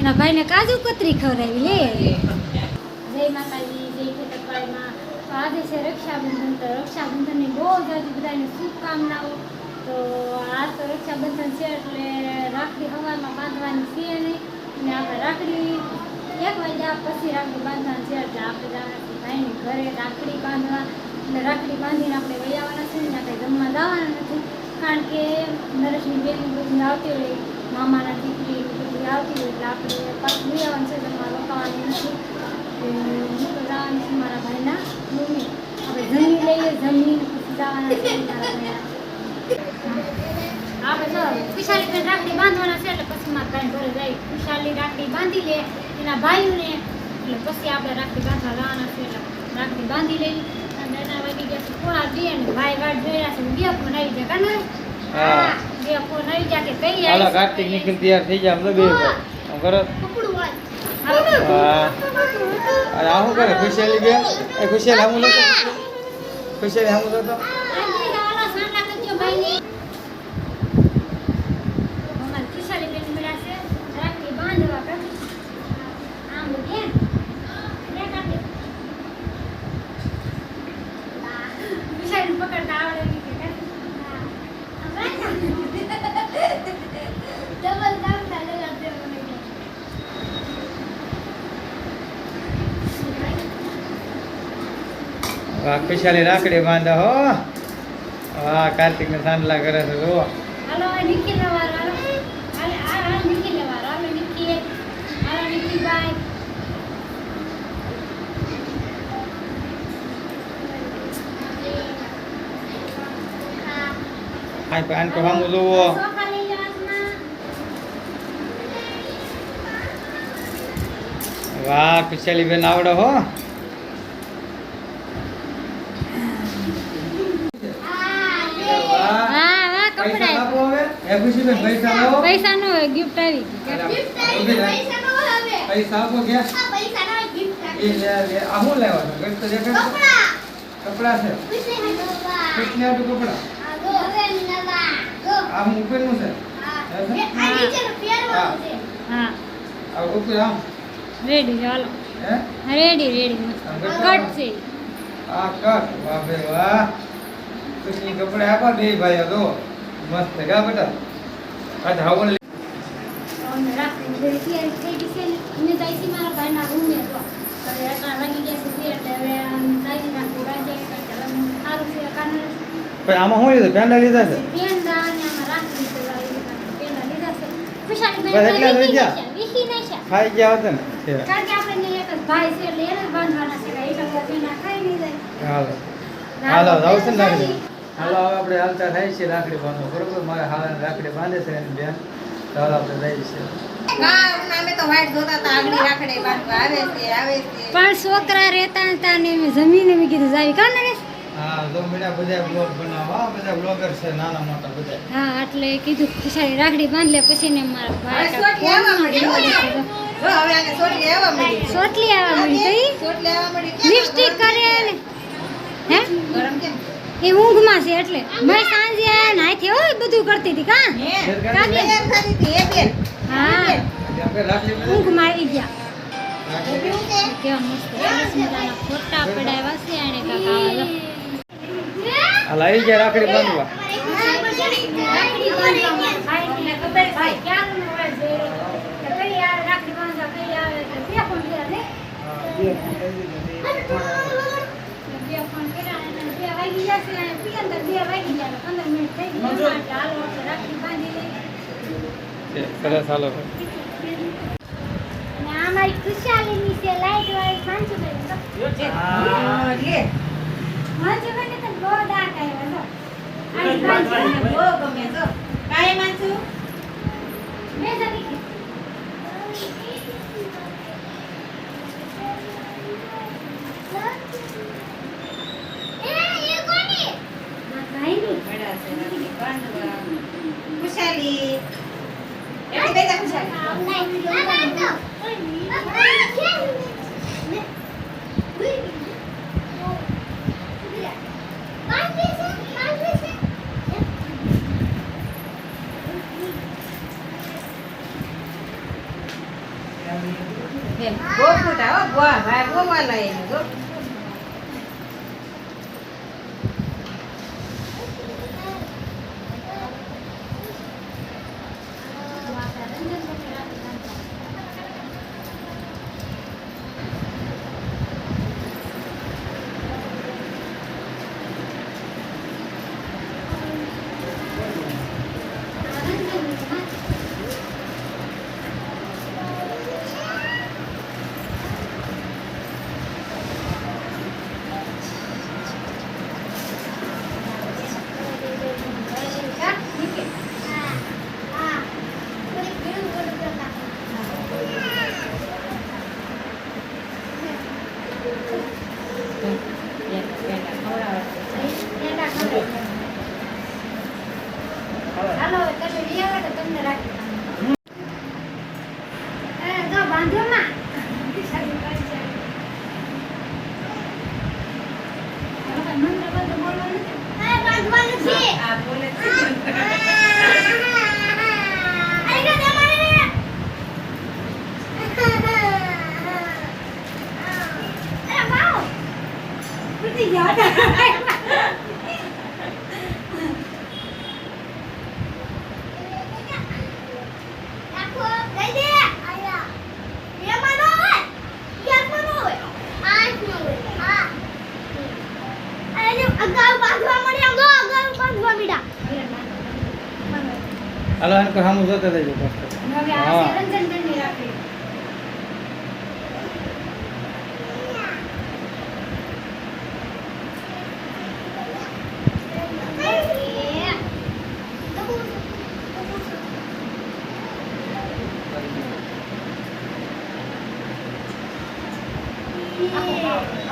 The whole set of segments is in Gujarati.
એના ભાઈને કાજુ કતરી ખવડાવી લે. જય માતાજી જય ખેતરપાળીમાં. તો આજે છે રક્ષાબંધન તો રક્ષાબંધનની બહુ જ બધાને શુભકામનાઓ. તો આ તો રક્ષાબંધન છે એટલે રાખડી હવામાં બાંધવાની છે નહીં અને આપણે રાખડી એક વાગ્યા પછી રાખડી બાંધવાની છે એટલે આપણે જવાના છે ઘરે રાખડી બાંધવા. એટલે રાખડી બાંધીને આપણે વૈયાવાના છે ને આપણે જમવા જવાના નથી. કારણ કે નરેશની બેન બધી આવતી હોય, મામાના દીકરી બધી આવતી હોય, એટલે આપણે પાછું લઈ રોકાવાનું નથી. હું તો છું મારા ભાઈના મમ્મી આપણે જમીન લઈએ, જમીન પછી જવાના છે મારા ભાઈના. આપણે ખુશાલી રાખડી બાંધવાના છે, એટલે પછી મારા ભાઈ ઘરે જાય. ખુશાલી રાખડી બાંધી લે, એના ભાઈઓને, એટલે પછી આપણે રાખડી બાંધવા જવાના છે, એટલે રાખડી બાંધી લઈ પોણા બે અને ભાઈ વાટ જોઈ છે. બે ફોન આવી જાય કાને હા. બે ફોન આવી જાય કે કઈ હાલો આવી કાર્તિક નીકળી તૈયાર થઈ જાય તો બે આમ કરો. હા. અરે આ શું કરે ખુશિયાલી બેન. એ ખુશિયાલી આમ લેતો ખુશિયાલી આમ લેતો વાહ ખુશાલી રાખડી બાંધા હો. વાહ કાર્તિક ને સાંડલા કરે છે જુઓ. હાલો આ નિકી લેવા હાલો હાલે આ આ નિકી લેવા હા હા પૈસા નો. ગિફ્ટ આવી પૈસા આપો ગયા આ શું લેવાનું? તો. કપડાં. છે. આટલું કપડાં. આ હું છે. હા. આ ઉપર આમ રેડી ચાલો. હે? રેડી રેડી કટ છે. આ કર વાહ ભાઈ વાહ. કપડા આપા બે ભાઈ તો મસ્ત ગા બેટા? આ ધાવણ લે ગયા પણ આમાં શું લીધું? પેન્ડા લીધા છે? પેંડા લીધા છે. એટલા વીખી નાખ્યા. ખાઈ ગયા હતા ને? હાલો. હાલો જાવ છે ને રાખડી હાલો હવે આપણે હાલતા થાય છે રાખડી બાંધો બરોબર? મારે હાલ રાખડી બાંધે છે એની બેન. તો હાલ આપણે આવે છે પણ છોકરા રહેતા હતા ને જમીને મેં કીધું જાવી કાં નરેશ? હા જો બેટા બધા બ્લોગ બનાવવા. બધા બ્લોગર છે નાના મોટા બધા. હા એટલે કીધું ખુશાલી રાખડી બાંધ લે પછી ને મારા ભાઈ સોટલી આવવા મળી હો. જો હવે આને સોટલી આવવા મળી સોટલી આવવા મળી તો સોટલી આવવા મળી ઈ લિપસ્ટિક કરે ને હે? ગરમ કેમ? એ ઊંઘમાં છે એટલે. મેં સાંજે આયા ને હાથે હોય બધું કરતી હતી કા? હે. સરકારી તૈયાર હતી એ બેન. હા. ઊંઘ આવી ગયા. ફોટા પડાવ્યા છે એને કાંક આવા જો. હાલ આવી ગયા રાખડી બાંધવા. બાંધવા કઈ આવે એટલે બે ફોન કર્યા ને બે ફોન કર્યા અને બે વાગી જશે અને પિયંદર બે વાગી જાય પંદર મિનિટ થઈ ગઈ હાલો આપણે રાખડી બાંધી લઈએ. સરસ હાલો. આ ખુશાલીની છે લાઈટ વાળી કાંચુભાઈ હા, લે. કાંચુભાઈને તો બહુ દાંત આવ્યો જો આ બહુ ગમે જો કાંઈ માનસુ મેં खुशाली बेटा खुशाली ગોપુટા ગોવા ગોવા લઈ ગોપ દેજો પાછળ. હા. છે રંજનબેનની રાખડી.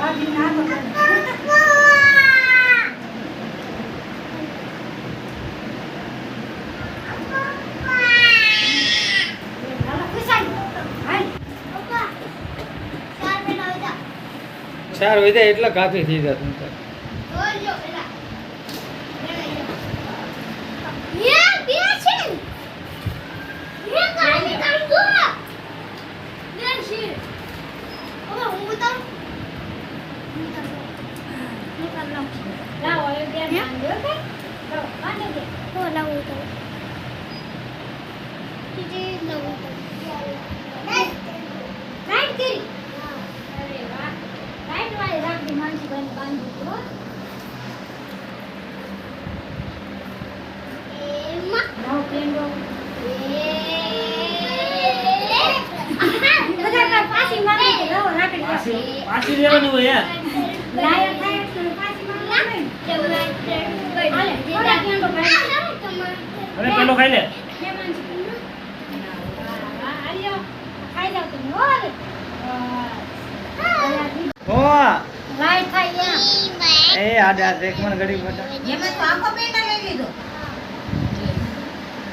આ બી ના તો કરે. હાલો, ખુશાલ. હાલ. ચાર વધે એટલે કાફી થઈ જાય તમે તાર. લાવો? લાવો, બાંધો બેન. રાઈટ કરી. અરે વાહ. રાઈટ વાળી રાખડી માનસીભાઈને બાંધી હતી, હો. લાવો, પેન લો. બધા કાંઈ પાછી માંગે છે. આપો. પાછી લેવાનું હોય યાર થાય પાછી. હવે પેલો ખાઈ લે. એ આડે આ દેખ મને ઘડી બટા એમાં તો આખો પેંડા લઈ લીધો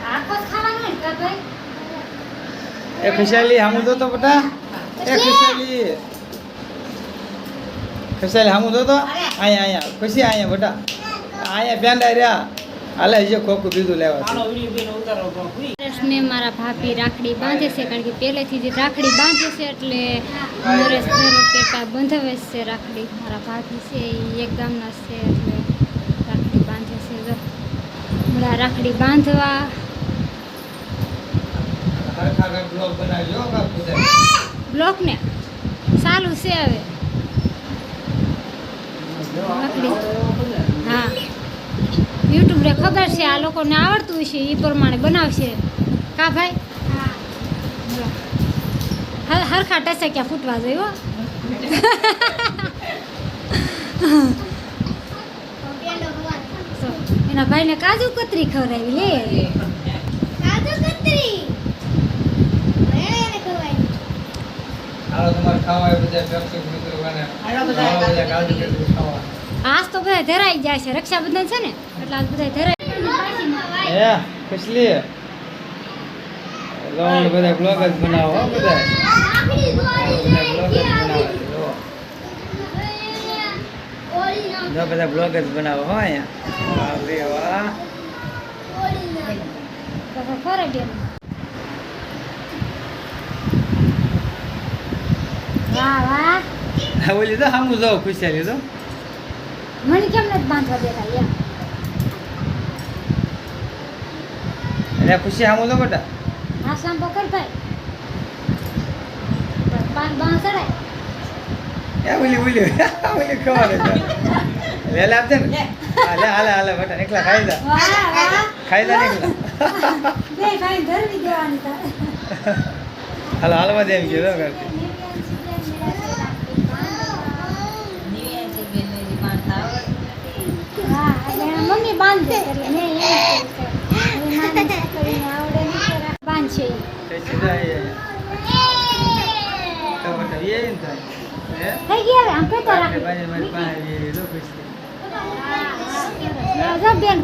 આખો ખાવાનો ને ભાઈ? એ ખુશાલી સામું જોતો બટા એ ખુશાલી ખુશાલી હામું જોતો અહીંયા અહીંયા. ખુશી અહીંયા બટા. અહીંયા પેંડા રહ્યા. હાલે જે ખોખું બીજું લેવા. નરેશને મારા ભાભી રાખડી બાંધે છે કારણ કે પહેલેથી જે રાખડી બાંધે છે એટલે નરેશ દર પેટા બંધાવે છે રાખડી. મારા ભાભી છે એ એક ગામના છે એટલે રાખડી બાંધે છે. જો હમણાં રાખડી બાંધવા બ્લોક ને ચાલુ છે હવે. રાખડી હા. યુટ્યુબને ખબર છે આ લોકોને આવડતું હશે એ પ્રમાણે બનાવશે. કા ભાઈ? હર- હરખા ટસે ક્યાં ફૂટવા જોઈએ હો. તો એના ભાઈને કાજુ કતરી ખવડાવી લે. ખાવા બધા આજ તો બધા ધરાઈ જાય છે. રક્ષાબંધન છે ને? એટલે આજ બધા ધરાઈ એ બધા બ્લોગ જ બનાવો બધા. બધા બ્લોગ જ બનાવો હો અહીંયા. વાહ વાહ. ખરે વાહ વાહ. ઓલી તો સામું જો ખુશિયાલી તો મને કેમ નથી બાંધવા દેતા એમ અરે ખુશી સામું તો બેટા. આ સામ પકડ ભાઈ. પાન બાં ચડાય. એ ઓલી ઓલી ઓલી ખબર લે લે આપજે ને. હાલે હાલે હાલે બેટા એકલા ખાઈ જા. ખાઈ જા એકલા હાલો હાલવા દે એમ કીધું કરતી નિવ્યાજી બેન ને ઈ બાંધતા આવડતું નથી. હા એટલે એના મમ્મી બાંધે છે એટલે મેં એમ જ કહ્યું છે હવે નાની છોકરીને આવડે નહીં તો રાખ- બાંધશે ઈ. તે સીધા એ તો બેટા એ. ને થાય હે? થઈ ગયા હવે આમ આપણે રાખી. બેન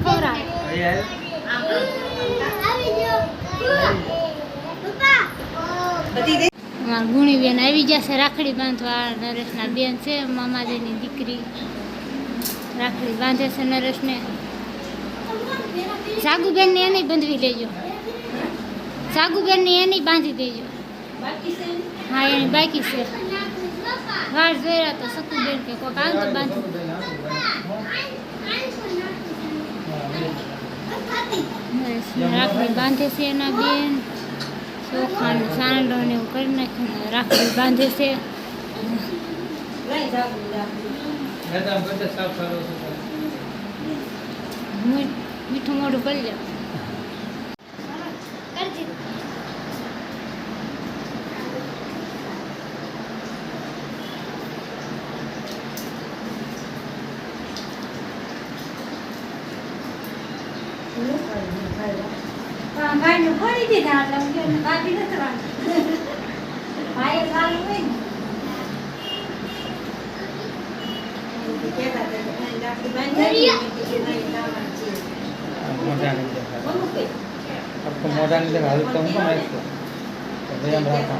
બધી દે અમારા ગુણી બેન આવી જશે રાખડી બાંધવા. નરેશના બેન છે મામાજીની દીકરી. રાખડી બાંધે છે નરેશને. સાગુબેનને એને બાંધવી લેજો. સાગુબેનને એને બાંધી દેજો. હા, એની બાકી છે. વાળ જોયા તો સકુબેન કે કોક આવે તો બાંધી. રાખડી બાંધે છે એના બેન. ચોખાનું સાંડો ને એવું કરી નાખ્યું રાખડી બાંધે છે. બધે સાફ મીઠું મોઢું કરી ભાઈ ભાઈને ફોડી દીધા એટલે ભાઈ નથી રાખી. ખાલી હોય ને. કહેતા હતા કે ભાઈ રાખડી બાંધી આવી. મેં કીધું નહીં, લાવવાની છે. મોઢા નહીં દેખાય બોલું કે? આખું મોઢા નહીં દેખાય હાલ તો હું પણ નાખતો તો ભાઈ એમ રાખો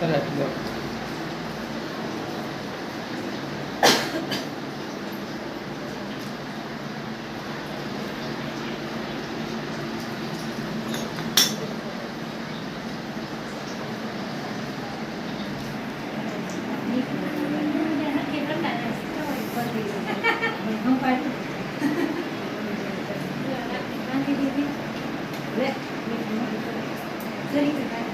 સરસ લો લે. જરીક ખાય.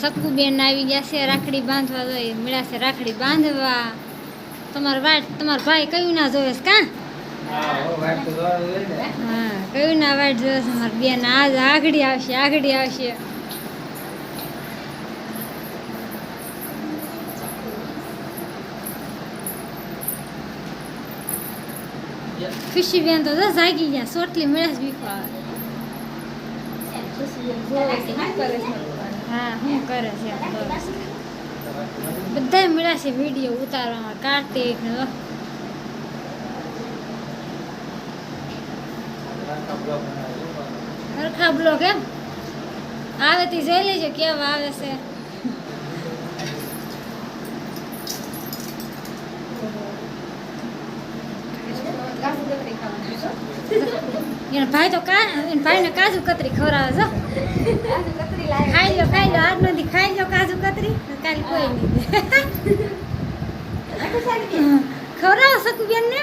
સકુબેન આવી ગયા છે, રાખડી બાંધવા જોઈએ મળ્યાશે રાખડી બાંધવા. તમારો વાટ, તમારો ભાઈ કયું ના જોવે છે કાં? હા, કયું ના વાટ જોવે છે? મારી બેન આજ આગળી આવશે આગળી આવશે. ખુશી બેન તો જાગી ગયા સોટલી મળ્યા બીકો આવે હા શું કરે છે બધા મળ્યા છે વીડિયો ઉતારવામાં કાર્તિક. હરખા બ્લોગ એમ આવે તે જોઈ લેજો કેવા આવે છે? એના ભાઈ તો કા ભાઈને કાજુ કતરી ખવડાવે છો. ખાઈ લો ખાઈ લો. આજ નથી ખાઈ લો કાજુ કતરી. કાલ કોઈ નહીં. ખવડાવો શકું બેન ને?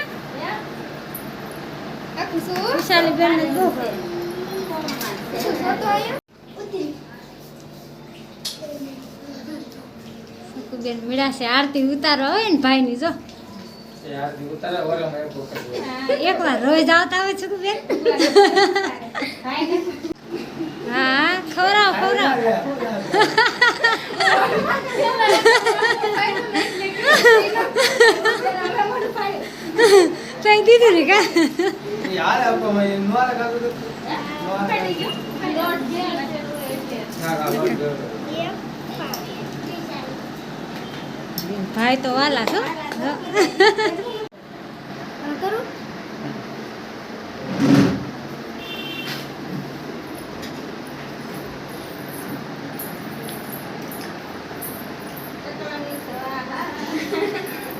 વિશાલી બેન ને બહુ? બેન મીડા આરતી ઉતારો હોય ને ભાઈ ની જો એક વાર રોજ આવતા હોય શકું બેન. હા ખવડાવો ખવડાવો. કઈ દીધું ને કા. ભાઈ તો વાલા છો. કરું?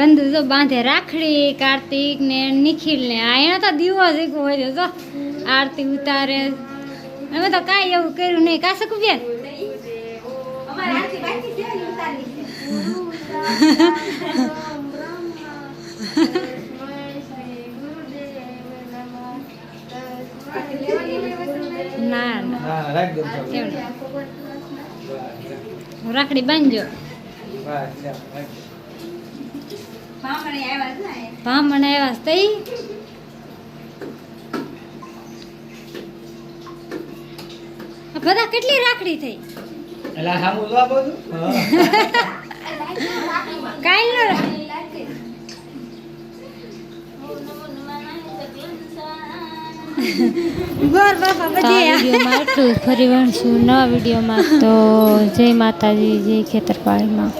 આ તો તો બાંધે રાખડી કાર્તિક ને નિખિલ ને. આ એનો તો દિવસ એક હોય જો. આરતી ઉતારે. અમે તો કાંઈ એવું કર્યું નહીં. કા શકું બેન. ના ના. રાખ રાખડી બાંધજો. ભામણ આવ્યા છે તઈ. બધા કેટલી રાખડી થઈ? કાઈ નો ગોર બાપા બધી એટલું ફરી વળશું નવા વિડીયોમાં. તો જય માતાજી જય ખેતરપાળીમાં.